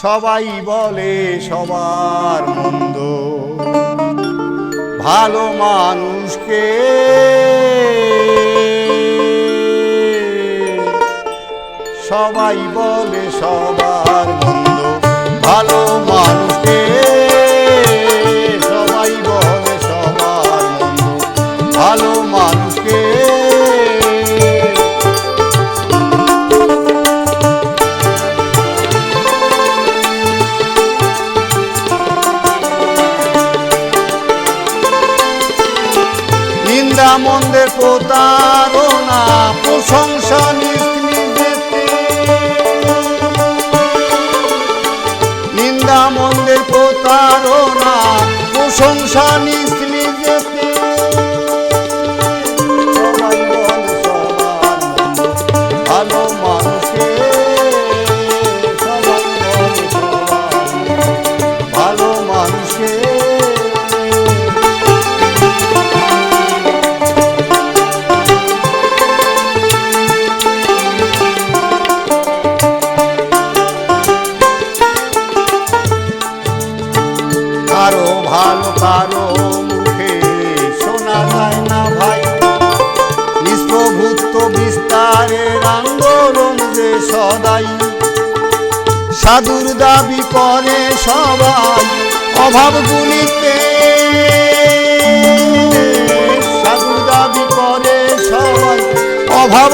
সবাই বলে সবার মন্দ। ভালো মানুষকে সবাই বলে সবার মন্দ। ভালো মানুষকে সবাই বলে সবার মন্দ। ভালো মানুষকে মন্দের প্রতারণা প্রশংসা নিন্দা মন্দের প্রতারণা প্রশংসা নিজ কারও ভালো কারও মুখে শোনা যায় না ভাই। নিষ্প্রভুত্ব বিস্তারের আন্দোলন যে সদাই। সাধুর দাবি করে সবাই, অভাব গুলিতে। সাধুর দাবি করে সবাই, অভাব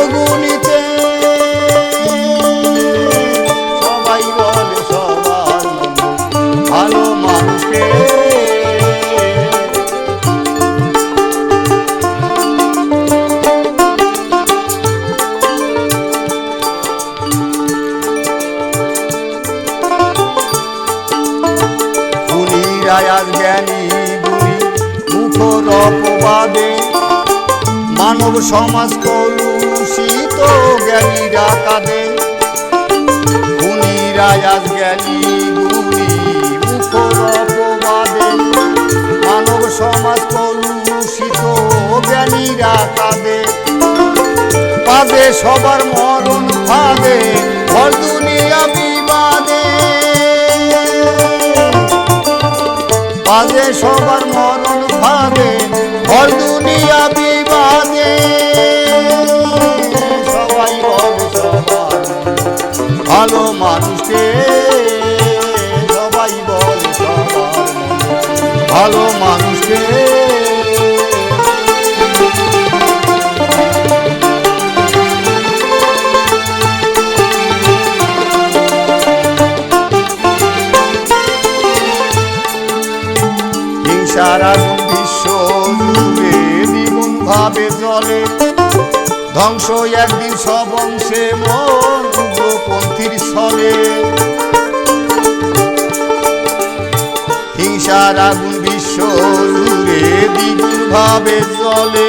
আজ জ্ঞানী গুণী মুখর অপবাদে। মানব সমাজ কলুষিত, জ্ঞানীরা কাঁদে। খুনিরা আজ জ্ঞানী গুণী মুখর অপবাদে। মানব সমাজ কলুষিত, জ্ঞানীরা কাঁদে। পাবে সবার মরণ পাবে হিংসার বিশ্ব জুড়ে ভাবে জলে ধ্বংস একদিন সব অংশে মন উগ্রপন্থীর ছলে। হিংসার আগুন বিশ্ব জুড়ে দ্বিগুণ ভাবে জলে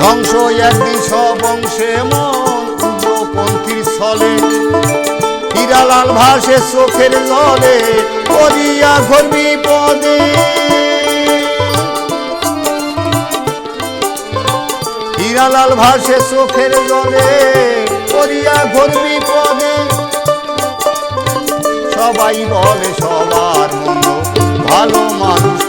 ধ্বংস একদিন সব অংশে মন উগ্রপন্থীর ছলে। হীরালাল ভাসে চোখের জলে, করিয়া ঘর বিপদে হীরালাল ভাসে চোখের জলে করিয়া ঘর পদে। সবাই বলে সবার মন্দ ভালো মানুষকে